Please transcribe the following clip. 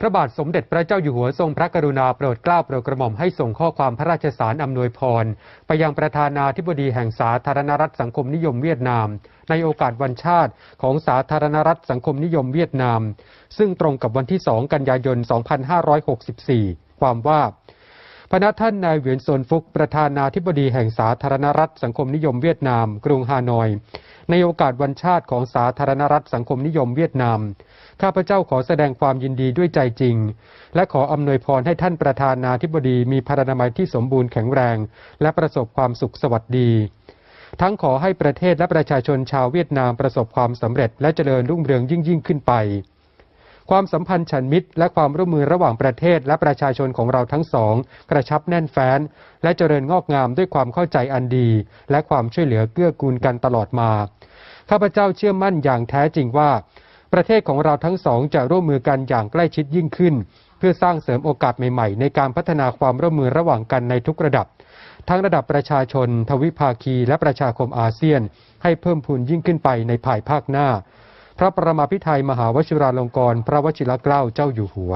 พระบาทสมเด็จพระเจ้าอยู่หัวทรงพระกรุณาโปรดเกล้าโปรดกระหม่อมให้ส่งข้อความพระราชสารอำนวยพร ไปยังประธานาธิบดีแห่งสาธารณรัฐสังคมนิยมเวียดนาม ในโอกาสวันชาติของสาธารณรัฐสังคมนิยมเวียดนาม ซึ่งตรงกับวันที่ 2 กันยายน 2564 ความว่าพระท่านนายเหวียนโซนฟุกประธานาธิบดีแห่งสาธารณรัฐสังคมนิยมเวียดนาม กรุงฮานอย ในโอกาสวันชาติของสาธารณรัฐสังคมนิยมเวียดนาม ข้าพเจ้าขอแสดงความยินดีด้วยใจจริง และขออำนวยพรให้ท่านประธานาธิบดีมีพรรณนามัยที่สมบูรณ์แข็งแรง และประสบความสุขสวัสดี ทั้งขอให้ประเทศและประชาชนชาวเวียดนามประสบความสำเร็จและเจริญรุ่งเรืองยิ่งยิ่งขึ้นไป ความสัมพันธ์ฉันมิตร และความร่วมมือระหว่างประเทศและประชาชนของเราทั้งสอง กระชับแน่นแฟ้น และเจริญงอกงามด้วยความเข้าใจอันดี และความช่วยเหลือเกื้อกูลกันตลอดมา ข้าพเจ้าเชื่อมั่นอย่างแท้จริงว่า ประเทศของเราทั้งสองจะร่วมมือกันอย่างใกล้ชิดยิ่งขึ้น เพื่อสร้างเสริมโอกาสใหม่ๆ ในการพัฒนาความร่วมมือระหว่างกันในทุกระดับ ทั้งระดับประชาชน ทวิภาคี และประชาคมอาเซียน ให้เพิ่มพูนยิ่งขึ้นไปในภายภาคหน้า พระประมาพิไทยมหาวชิราลงกรณ์พระวชิรเกล้าเจ้าอยู่หัว